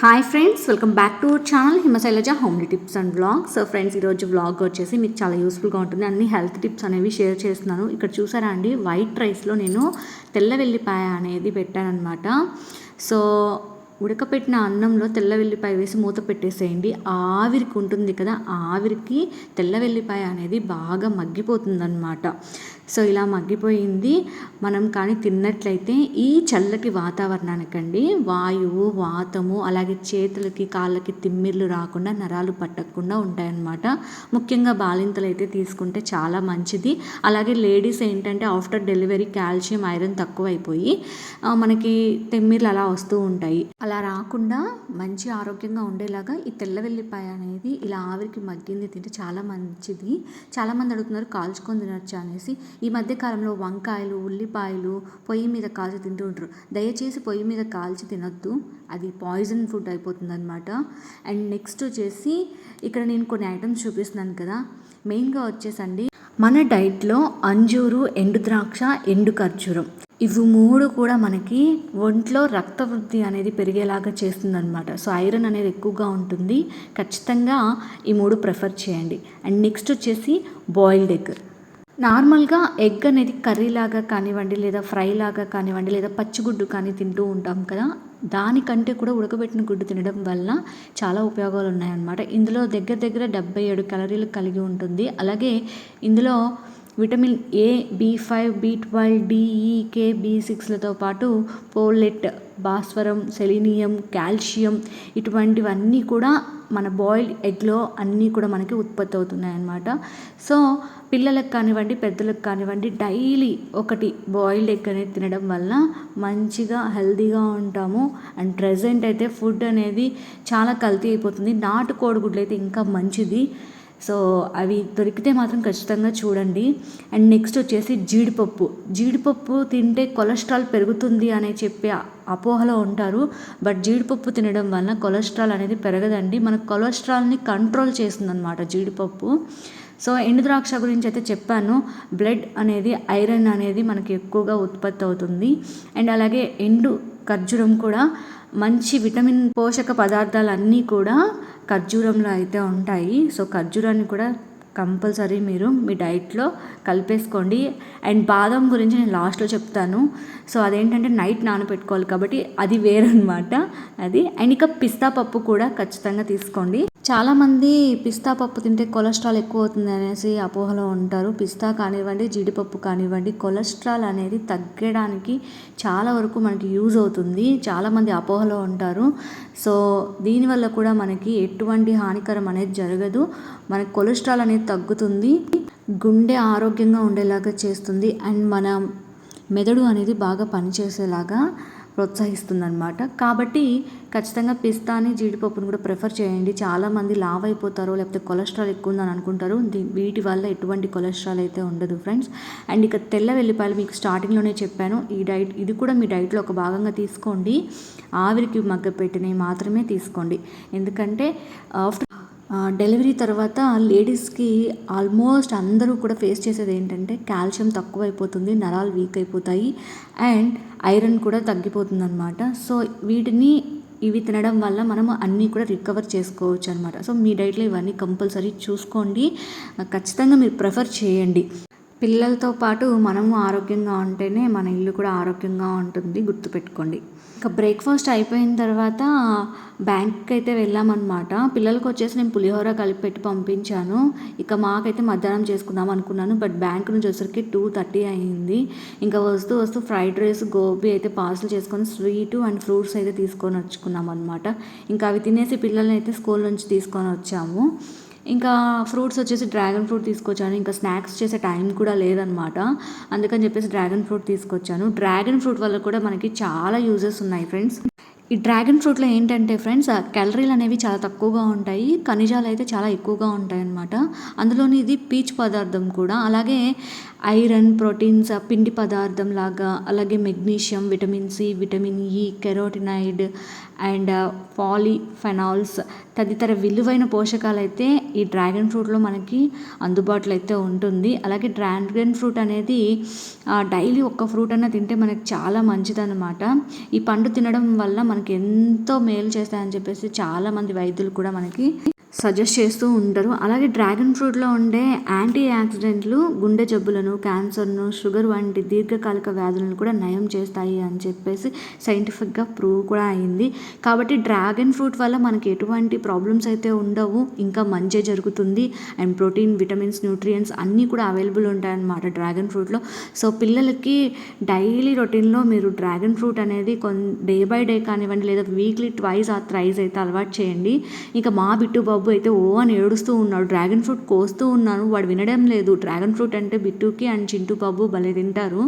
Hi friends welcome back to our channel Himashailaja homely tips and vlog so friends ఈరోజు vlog వచ్చేసి మీకు చాలా యూస్ఫుల్గా ఉంటుంది. అన్ని హెల్త్ టిప్స్ అనేవి షేర్ చేస్తున్నాను. ఇక్కడ చూసారా అండి వైట్ రైస్లో నేను తెల్ల వెల్లిపాయ అనేది పెట్టానమాట సో ఉడకపెట్టిన అన్నంలో తెల్ల వెల్లిపాయ వేసి మూత పెట్టేసేయండి. ఆవిరికి ఉంటుంది కదా ఆవిరికి తెల్ల వెల్లిపాయ అనేది బాగా మగ్గిపోతుందన్నమాట. సో ఇలా మగ్గిపోయింది. మనం కానీ తిన్నట్లయితే ఈ చల్లటి వాతావరణానికండి వాయువు వాతము అలాగే చేతులకి కాళ్ళకి తిమ్మిర్లు రాకుండా నరాలు పట్టకుండా ఉంటాయన్నమాట. ముఖ్యంగా బాలింతలు అయితే తీసుకుంటే చాలా మంచిది. అలాగే లేడీస్ ఏంటంటే ఆఫ్టర్ డెలివరీ కాల్షియం ఐరన్ తక్కువైపోయి మనకి తిమ్మిర్లు అలా వస్తూ ఉంటాయి. అలా రాకుండా మంచి ఆరోగ్యంగా ఉండేలాగా ఈ తెల్ల వెల్లిపాయ అనేది ఇలా ఆవిరికి మగ్గింది తింటే చాలా మంచిది. చాలామంది అడుగుతున్నారు కాల్చుకొని తినొచ్చు అనేసి. ఈ మధ్య కాలంలో వంకాయలు ఉల్లిపాయలు పొయ్యి మీద కాల్చి తింటూ ఉంటారు. దయచేసి పొయ్యి మీద కాల్చి తినొద్దు. అది పాయిజన్ ఫుడ్ అయిపోతుంది అనమాట అండ్ నెక్స్ట్ వచ్చేసి ఇక్కడ నేను కొన్ని ఐటమ్స్ చూపిస్తున్నాను కదా. మెయిన్గా వచ్చేసండి. మన డైట్లో అంజూరు ఎండు ద్రాక్ష ఎండు ఖర్జూరం. ఇవి మూడు కూడా మనకి ఒంట్లో రక్త వృద్ధి అనేది పెరిగేలాగా చేస్తుందన్నమాట. సో ఐరన్ అనేది ఎక్కువగా ఉంటుంది. ఖచ్చితంగా ఈ మూడు ప్రిఫర్ చేయండి. అండ్ నెక్స్ట్ వచ్చేసి బాయిల్డ్ ఎగ్. నార్మల్గా ఎగ్ అనేది కర్రీ లాగా కానివ్వండి లేదా ఫ్రై లాగా కానివ్వండి లేదా పచ్చిగుడ్డు కానీ తింటూ ఉంటాం కదా. దానికంటే కూడా ఉడకబెట్టిన గుడ్డు తినడం వల్ల చాలా ఉపయోగాలు ఉన్నాయన్నమాట ఇందులో దగ్గర దగ్గర డెబ్బై ఏడు క్యాలరీలు కలిగి ఉంటుంది. అలాగే ఇందులో vitamin A B five B twelve D E K B సిక్స్లతో పాటు పోలెట్ భాస్వరం సెలీనియం కాల్షియం ఇటువంటివన్నీ కూడా మన బాయిల్డ్ ఎగ్లో అన్నీ కూడా మనకి ఉత్పత్తి అవుతున్నాయి అన్నమాట సో పిల్లలకు కానివ్వండి పెద్దలకు కానివ్వండి డైలీ ఒకటి బాయిల్డ్ ఎగ్ అనేది తినడం వల్ల మంచిగా హెల్తీగా ఉంటాము. అండ్ ప్రజెంట్ అయితే ఫుడ్ అనేది చాలా కల్తీ అయిపోతుంది. నాటు కోడిగుడ్లు అయితే ఇంకా మంచిది. సో అవి దొరికితే మాత్రం ఖచ్చితంగా చూడండి. అండ్ నెక్స్ట్ వచ్చేసి జీడిపప్పు. జీడిపప్పు తింటే కొలెస్ట్రాల్ పెరుగుతుంది అనే చెప్పే అపోహలో ఉంటారు. బట్ జీడిపప్పు తినడం వలన కొలెస్ట్రాల్ అనేది పెరగదండి. మన కొలెస్ట్రాల్ని కంట్రోల్ చేస్తుందన్నమాట జీడిపప్పు. సో ఎండు ద్రాక్ష గురించి అయితే చెప్పాను. బ్లడ్ అనేది ఐరన్ అనేది మనకి ఎక్కువగా ఉత్పత్తి అవుతుంది. అండ్ అలాగే ఎండు ఖర్జూరం కూడా మంచి విటమిన్ పోషక పదార్థాలు అన్నీ కూడా ఖర్జూరంలో అయితే ఉంటాయి. సో ఖర్జూరాన్ని కూడా కంపల్సరీ మీరు మీ డైట్లో కలిపేసుకోండి. అండ్ బాదం గురించి నేను లాస్ట్లో చెప్తాను. సో అదేంటంటే నైట్ నానబెట్టుకోవాలి కాబట్టి అది వేరనమాట అది అండ్ ఇక పిస్తా పప్పు కూడా ఖచ్చితంగా తీసుకోండి. చాలామంది పిస్తా పప్పు తింటే కొలెస్ట్రాల్ ఎక్కువ అవుతుంది అనేసి అపోహలో ఉంటారు. పిస్తా కానివ్వండి జీడిపప్పు కానివ్వండి కొలెస్ట్రాల్ అనేది తగ్గడానికి చాలా వరకు మనకి యూజ్ అవుతుంది. చాలామంది అపోహలో ఉంటారు. సో దీనివల్ల కూడా మనకి ఎటువంటి హానికరం అనేది జరగదు. మనకి కొలెస్ట్రాల్ అనేది తగ్గుతుంది. గుండె ఆరోగ్యంగా ఉండేలాగా చేస్తుంది. అండ్ మన మెదడు అనేది బాగా పనిచేసేలాగా ప్రోత్సహిస్తుందనమాట కాబట్టి ఖచ్చితంగా పిస్తాని జీడిపప్పును కూడా ప్రిఫర్ చేయండి. చాలామంది లావ్ అయిపోతారు లేకపోతే కొలెస్ట్రాల్ ఎక్కువ ఉందని అనుకుంటారు వీటి వల్ల ఎటువంటి కొలెస్ట్రాల్ అయితే ఉండదు ఫ్రెండ్స్. అండ్ ఇక తెల్ల వెల్లిపాయలు మీకు స్టార్టింగ్లోనే చెప్పాను. ఈ డైట్ ఇది కూడా మీ డైట్లో ఒక భాగంగా తీసుకోండి. ఆవిరికి మగ్గపెట్టినవి మాత్రమే తీసుకోండి. ఎందుకంటే ఆఫ్టర్ డెలివరీ తర్వాత లేడీస్కి ఆల్మోస్ట్ అందరూ కూడా ఫేస్ చేసేది ఏంటంటే కాల్షియం తక్కువైపోతుంది నరాలు వీక్ అయిపోతాయి అండ్ ఐరన్ కూడా తగ్గిపోతుంది అనమాట సో వీటిని ఇవి తినడం వల్ల మనము అన్నీ కూడా రికవర్ చేసుకోవచ్చు అనమాట సో మీ డైట్లో ఇవన్నీ కంపల్సరీ చూసుకోండి. ఖచ్చితంగా మీరు ప్రిఫర్ చేయండి. పిల్లలతో పాటు మనము ఆరోగ్యంగా ఉంటేనే మన ఇల్లు కూడా ఆరోగ్యంగా ఉంటుంది గుర్తుపెట్టుకోండి. ఇక బ్రేక్ఫాస్ట్ అయిపోయిన తర్వాత బ్యాంక్కి అయితే వెళ్ళామన్నమాట. పిల్లలకు వచ్చేసి నేను పులిహోర కలిపి పెట్టి పంపించాను. ఇక మాకైతే మధ్యాహ్నం చేసుకుందాం అనుకున్నాను బట్ బ్యాంక్ నుంచి వచ్చేసరికి టూ థర్టీ అయింది. ఇంకా వస్తూ వస్తూ ఫ్రైడ్ రైస్ గోబీ అయితే పార్సల్ చేసుకొని స్వీట్ అండ్ ఫ్రూట్స్ అయితే తీసుకొని వచ్చుకున్నాం అనమాట ఇంకా అవి తినేసి పిల్లల్ని అయితే స్కూల్ నుంచి తీసుకొని వచ్చాము. ఇంకా ఫ్రూట్స్ వచ్చేసి డ్రాగన్ ఫ్రూట్ తీసుకొచ్చాను. ఇంకా స్నాక్స్ చేసే టైం కూడా లేదనమాట అందుకని చెప్పేసి డ్రాగన్ ఫ్రూట్ తీసుకొచ్చాను. డ్రాగన్ ఫ్రూట్ వల్ల కూడా మనకి చాలా యూజెస్ ఉన్నాయి ఫ్రెండ్స్. ఈ డ్రాగన్ ఫ్రూట్లో ఏంటంటే ఫ్రెండ్స్ క్యాలరీలు అనేవి చాలా తక్కువగా ఉంటాయి. ఖనిజాలు అయితే చాలా ఎక్కువగా ఉంటాయి అన్నమాట అందులోని ఇది పీచ్ పదార్థం కూడా. అలాగే ఐరన్ ప్రోటీన్స్ పిండి పదార్థం లాగా అలాగే magnesium vitamin C vitamin E కెరోటినైడ్ and polyphenols. తదితర విలువైన పోషకాలు అయితే ఈ డ్రాగన్ ఫ్రూట్లో మనకి అందుబాటులో అయితే ఉంటుంది. అలాగే డ్రాగన్ ఫ్రూట్ అనేది డైలీ ఒక్క ఫ్రూట్ అన్న తింటే మనకి చాలా మంచిదన్నమాట. ఈ పండు తినడం వల్ల మనకి ఎంతో మేలు చేస్తాయని చెప్పేసి చాలామంది వైద్యులు కూడా మనకి సజెస్ట్ చేస్తూ ఉంటారు. అలాగే డ్రాగన్ ఫ్రూట్లో ఉండే యాంటీ యాక్సిడెంట్లు గుండె జబ్బులను క్యాన్సర్ను షుగర్ వంటి దీర్ఘకాలిక వ్యాధులను కూడా నయం చేస్తాయి అని చెప్పేసి సైంటిఫిక్గా ప్రూవ్ కూడా అయింది. కాబట్టి డ్రాగన్ ఫ్రూట్ వల్ల మనకి ఎటువంటి ప్రాబ్లమ్స్ అయితే ఉండవు. ఇంకా మంచి జరుగుతుంది. అండ్ ప్రోటీన్ విటమిన్స్ న్యూట్రియంట్స్ అన్నీ కూడా అవైలబుల్ ఉంటాయన్నమాట డ్రాగన్ ఫ్రూట్లో. సో పిల్లలకి డైలీ రొటీన్లో మీరు డ్రాగన్ ఫ్రూట్ అనేది కొన్ డే బై డే కానివ్వండి లేదా వీక్లీ ట్వైస్ ఆ త్రైస్ అయితే అలవాటు చేయండి. ఇంకా మా బిట్టు బాబు అయితే ఓ అని ఏడుస్తూ ఉన్నాడు. డ్రాగన్ ఫ్రూట్ కోస్తూ ఉన్నాను. వాడు వినడం లేదు. డ్రాగన్ ఫ్రూట్ అంటే బిట్టుకి అండ్ చింటూ బాబు భలే తింటారు.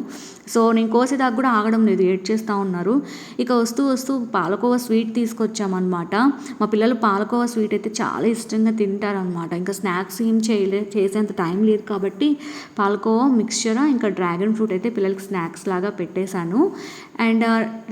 సో నేను కోసేదాకా కూడా ఆగడం లేదు. ఏడ్ చేస్తూ ఉన్నారు. ఇక వస్తూ వస్తూ పాలకోవా స్వీట్ తీసుకొచ్చామన్నమాట. మా పిల్లలు పాలకోవా స్వీట్ అయితే చాలా ఇష్టంగా తింటారనమాట ఇంకా స్నాక్స్ ఏం చేయలే చేసేంత టైం లేదు కాబట్టి పాలకోవా మిక్స్చర్ ఇంకా డ్రాగన్ ఫ్రూట్ అయితే పిల్లలకి స్నాక్స్ లాగా పెట్టేశాను. అండ్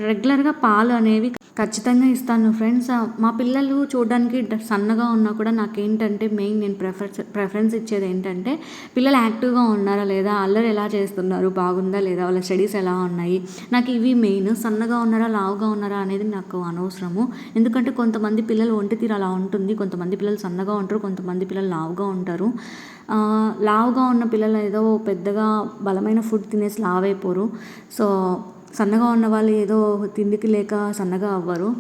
రెగ్యులర్గా పాలు అనేవి ఖచ్చితంగా ఇస్తాను ఫ్రెండ్స్. మా పిల్లలు చూడడానికి సన్నగా ఉన్నా కూడా నాకేంటంటే మెయిన్ నేను ప్రిఫర్ ప్రిఫరెన్స్ ఇచ్చేది ఏంటంటే పిల్లలు యాక్టివ్గా ఉన్నారా లేదా అల్లరి ఎలా చేస్తున్నారు బాగుందా లేదా వాళ్ళ స్టడీస్ ఎలా ఉన్నాయి నాకు ఇవి మెయిన్. సన్నగా ఉన్నారా లావుగా ఉన్నారా అనేది నాకు అనవసరము. ఎందుకంటే కొంతమంది పిల్లలు ఒంటి తీరు అలా ఉంటుంది. కొంతమంది పిల్లలు సన్నగా ఉంటారు కొంతమంది పిల్లలు లావుగా ఉంటారు. లావుగా ఉన్న పిల్లలు ఏదో పెద్దగా బలమైన ఫుడ్ తినేసి లావైపోరు. అయిపోరు సో సన్నగా ఉన్న వాళ్ళు ఏదో తిండికి లేక సన్నగా అవ్వరు.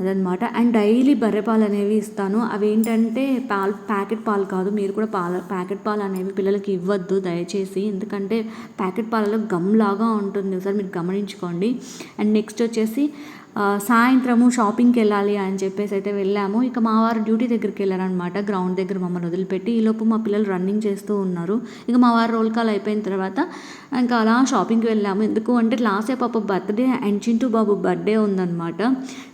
అదనమాట అండ్ డైలీ బర్రె పాలు అనేవి ఇస్తాను. అవి ఏంటంటే పాలు ప్యాకెట్ పాలు కాదు. మీరు కూడా పాల ప్యాకెట్ పాలు అనేవి పిల్లలకి ఇవ్వద్దు దయచేసి. ఎందుకంటే ప్యాకెట్ పాలలో గమ్ లాగా ఉంటుంది. ఒకసారి మీరు గమనించుకోండి. అండ్ నెక్స్ట్ వచ్చేసి సాయంత్రము షాపింగ్కి వెళ్ళాలి అని చెప్పేసి అయితే వెళ్ళాము. ఇక మా వారు డ్యూటీ దగ్గరికి వెళ్ళారనమాట గ్రౌండ్ దగ్గర మమ్మల్ని వదిలిపెట్టి. ఈలోపు మా పిల్లలు రన్నింగ్ చేస్తూ ఉన్నారు. ఇక మా వారు రోల్ కాల్ అయిపోయిన తర్వాత ఇంకా అలా షాపింగ్కి వెళ్ళాము. ఎందుకు అంటే లాస్ట్ పాప బర్త్డే అండ్ చింటూ బాబు బర్త్డే ఉందన్నమాట.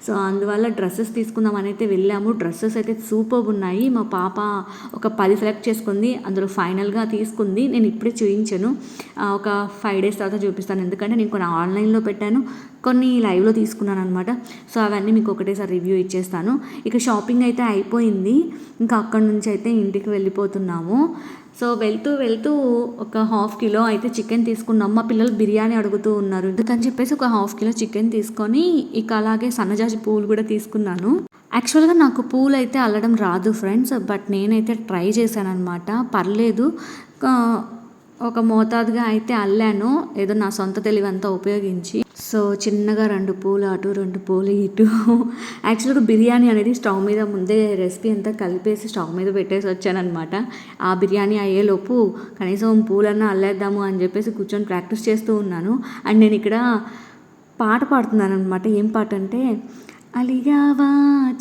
సో అందువల్ల డ్రెస్సెస్ తీసుకుందామని అయితే వెళ్ళాము. డ్రెస్సెస్ అయితే సూపర్ ఉన్నాయి. మా పాప ఒక పది సెలెక్ట్ చేసుకుంది. అందులో ఫైనల్గా తీసుకుంది. నేను ఇప్పుడే చూపించాను ఒక ఫైవ్ డేస్ తర్వాత చూపిస్తాను. ఎందుకంటే నేను కొన్ని ఆన్లైన్లో పెట్టాను. కొన్ని లైవ్లో తీసుకున్నాను అనమాట సో అవన్నీ మీకు ఒకటేసారి రివ్యూ ఇచ్చేస్తాను. ఇక షాపింగ్ అయితే అయిపోయింది. ఇంకా అక్కడి నుంచి అయితే ఇంటికి వెళ్ళిపోతున్నాము. సో వెళ్తూ వెళ్తూ ఒక హాఫ్ కిలో అయితే చికెన్ తీసుకున్నాం మా పిల్లలు బిర్యానీ అడుగుతూ ఉన్నారు. అందుకని చెప్పేసి ఒక హాఫ్ కిలో చికెన్ తీసుకొని ఇక అలాగే సన్నజాజి పువ్వులు కూడా తీసుకున్నాను. యాక్చువల్గా నాకు పూలు అయితే అల్లడం రాదు ఫ్రెండ్స్ బట్ నేనైతే ట్రై చేశాను అనమాట పర్లేదు ఒక మోతాదుగా అయితే అల్లాను. ఏదో నా సొంత తెలివంతా ఉపయోగించి. సో చిన్నగా రెండు పూలు అటు రెండు పూలు ఇటు. యాక్చువల్గా బిర్యానీ అనేది స్టవ్ మీద ముందే రెసిపీ అంతా కలిపేసి స్టవ్ మీద పెట్టేసి వచ్చానమాట ఆ బిర్యానీ అయ్యేలోపు కనీసం పూలన్నా అల్లేద్దాము అని చెప్పేసి కూర్చొని ప్రాక్టీస్ చేస్తూ ఉన్నాను. అండ్ నేను ఇక్కడ పాట పాడుతున్నాను అనమాట ఏం పాట అంటే అలిగావా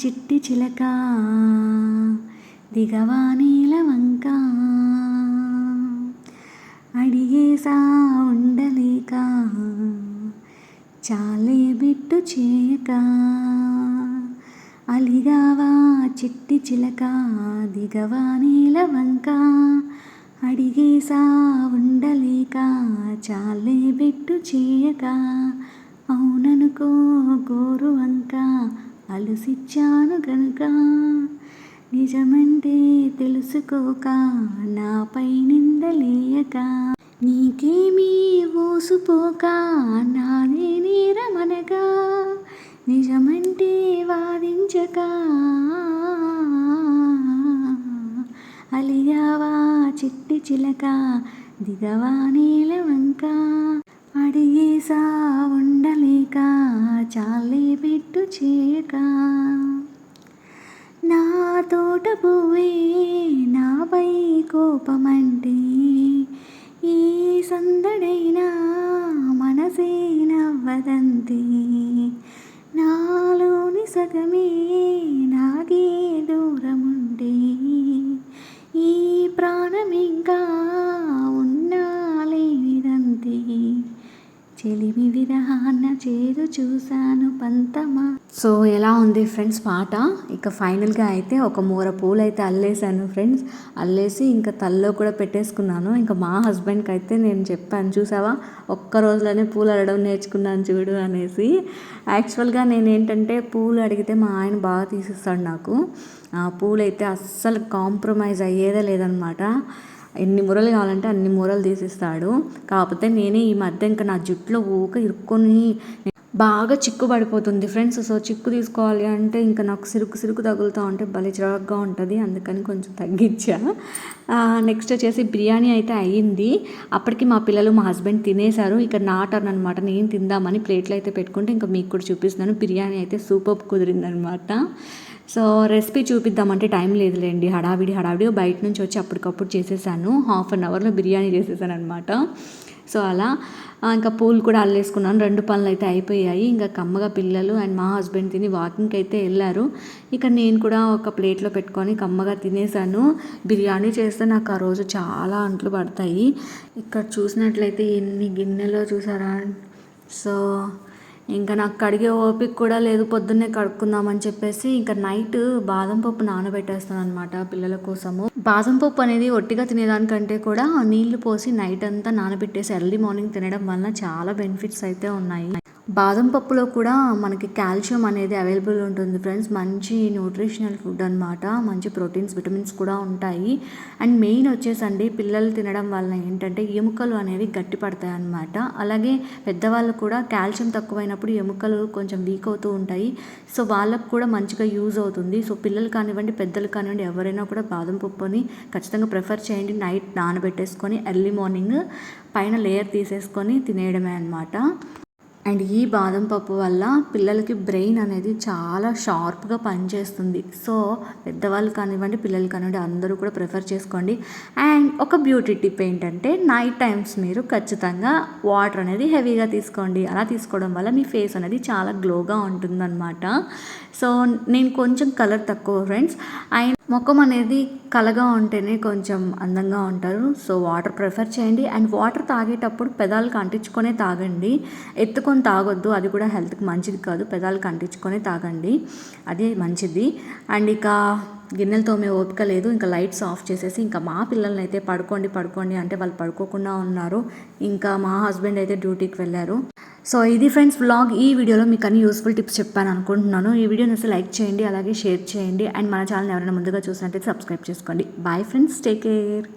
చిట్టి చిలక దిగవా నీల సా ఉండలేక చాలే బిట్టు చేయక. అలిగావా చిట్టి చిలక దిగవా నీల వంక. అడిగేసా ఉండలేక చాలే బిట్టు చేయక. అవుననుకో గోరు వంక అలసిచ్చాను గనుక. నిజమంటే తెలుసుకోక నాపై నిందలేయక నీకేమీ ఊసుపోక నానే నేరమనగా నిజమంటే వాదించక. అలిగావా చిట్టి చిలక దిగవా నీలవంక అడిగేసా ఉండలేక చాలే పెట్టు చేయక. నా తోట పువ్వే నాపై కోపమంటే ఈ సందడైనా మనసే నవ్వదంతే. నాలోని సగమే ఉంది ఫ్రెండ్స్ పాట. ఇక ఫైనల్గా అయితే ఒక మూర పూలు అయితే అల్లేసాను ఫ్రెండ్స్. అల్లేసి ఇంకా తల్లో కూడా పెట్టేసుకున్నాను. ఇంకా మా హస్బెండ్కి అయితే నేను చెప్పాను చూసావా? ఒక్క రోజులోనే పూలు అడగడం నేర్చుకున్నాను చూడు అనేసి. యాక్చువల్గా నేను ఏంటంటే పూలు అడిగితే మా ఆయన బాగా తీసిస్తాడు నాకు. ఆ పూలు అయితే అస్సలు కాంప్రమైజ్ అయ్యేదే లేదనమాట. ఎన్ని మూరలు కావాలంటే అన్ని మూరలు తీసిస్తాడు. కాకపోతే నేనే ఈ మధ్య ఇంకా నా జుట్టులో ఊక ఇరుక్కొని బాగా చిక్కు పడిపోతుంది ఫ్రెండ్స్ సో చిక్కు తీసుకోవాలి అంటే ఇంకా నాకు సిరుకు సిరుకు తగులుతూ ఉంటే భలే చిరాగ్గా ఉంటుంది. అందుకని కొంచెం తగ్గించా. నెక్స్ట్ వచ్చేసి బిర్యానీ అయితే అయ్యింది. అప్పటికి మా పిల్లలు మా హస్బెండ్ తినేశారు. ఇక నా టర్న్ అనమాట నేను తిందామని ప్లేట్లు అయితే పెట్టుకుంటే ఇంకా మీకు కూడా చూపిస్తున్నాను. బిర్యానీ అయితే సూపర్ కుదిరిందనమాట సో రెసిపీ చూపిద్దామంటే టైం లేదులేండి. హడావిడి హడావిడి బయట నుంచి వచ్చి అప్పటికప్పుడు చేసేసాను. హాఫ్ అన్ అవర్లో బిర్యానీ చేసేసాను అనమాట సో అలా ఇంకా పూలు కూడా అల్లేసుకున్నాను. రెండు పనులు అయితే అయిపోయాయి. ఇంకా కమ్మగా పిల్లలు అండ్ మా హస్బెండ్ తిని వాకింగ్కి అయితే వెళ్ళారు. ఇక నేను కూడా ఒక ప్లేట్లో పెట్టుకొని కమ్మగా తినేసాను. బిర్యానీ చేస్తే నాకు ఆ రోజు చాలా అంట్లు పడతాయి. ఇక్కడ చూసినట్లయితే ఎన్ని గిన్నెలో చూసారా? సో ఇంకా నాకు కడిగే ఓపిక కూడా లేదు పొద్దున్నే కడుక్కుందామని చెప్పేసి ఇంకా నైట్ బాదం పప్పు నానబెట్టేస్తాను అనమాట పిల్లల కోసము. బాదం పప్పు అనేది ఒట్టిగా తినేదానికంటే కూడా నీళ్ళు పోసి నైట్ అంతా నానబెట్టేసి ఎర్లీ మార్నింగ్ తినడం వలన చాలా బెనిఫిట్స్ అయితే ఉన్నాయి. బాదం పప్పులో కూడా మనకి కాల్షియం అనేది అవైలబుల్ ఉంటుంది ఫ్రెండ్స్. మంచి న్యూట్రిషనల్ ఫుడ్ అనమాట మంచి ప్రోటీన్స్ విటమిన్స్ కూడా ఉంటాయి. అండ్ మెయిన్ వచ్చేసండి పిల్లలు తినడం వలన ఏంటంటే ఎముకలు అనేవి గట్టి పడతాయి అన్నమాట. అలాగే పెద్దవాళ్ళు కూడా కాల్షియం తక్కువైనప్పుడు ఎముకలు కొంచెం వీక్ అవుతూ ఉంటాయి. సో వాళ్ళకు కూడా మంచిగా యూజ్ అవుతుంది. సో పిల్లలు కానివ్వండి పెద్దలు కానివ్వండి ఎవరైనా కూడా బాదం పప్పుని ఖచ్చితంగా ప్రిఫర్ చేయండి. నైట్ నానబెట్టేసుకొని ఎర్లీ మార్నింగ్ పైన లేయర్ తీసేసుకొని తినేయడమే అనమాట అండ్ ఈ బాదం పప్పు వల్ల పిల్లలకి బ్రెయిన్ అనేది చాలా షార్ప్గా పనిచేస్తుంది. సో పెద్దవాళ్ళు కానివ్వండి పిల్లలు కానివ్వండి అందరూ కూడా ప్రిఫర్ చేసుకోండి. అండ్ ఒక బ్యూటీ టిప్ ఏంటంటే నైట్ టైమ్స్ మీరు ఖచ్చితంగా వాటర్ అనేది హెవీగా తీసుకోండి. అలా తీసుకోవడం వల్ల మీ ఫేస్ అనేది చాలా గ్లోగా ఉంటుందన్నమాట. సో నేను కొంచెం కలర్ తక్కువ ఫ్రెండ్స్. అండ్ ముఖం అనేది కలగా ఉంటేనే కొంచెం అందంగా ఉంటారు. సో వాటర్ ప్రిఫర్ చేయండి. అండ్ వాటర్ తాగేటప్పుడు పెదాలకు అంటించుకొనే తాగండి. ఎత్తుకొని తాగొద్దు. అది కూడా హెల్త్కి మంచిది కాదు. పెదాలకు అంటించుకొనే తాగండి. అది మంచిది. అండ్ ఇక గిన్నెలు తోమే ఓపిక లేదు. ఇంకా లైట్స్ ఆఫ్ చేసేసి ఇంకా మా పిల్లల్ని అయితే పడుకోండి పడుకోండి అంటే వాళ్ళు పడుకోకుండా ఉన్నారు. ఇంకా మా హస్బెండ్ అయితే డ్యూటీకి వెళ్ళారు. సో ఇది ఫ్రెండ్స్ వ్లాగ్. ఈ వీడియోలో మీకు అన్ని యూస్ఫుల్ టిప్స్ చెప్పాను అనుకుంటున్నాను. ఈ వీడియోని అసలు లైక్ చేయండి అలాగే షేర్ చేయండి. అండ్ మన ఛానల్ ఎవరైనా ముందుగా చూసినట్టయితే సబ్స్క్రైబ్ చేసుకోండి. Bye friends take care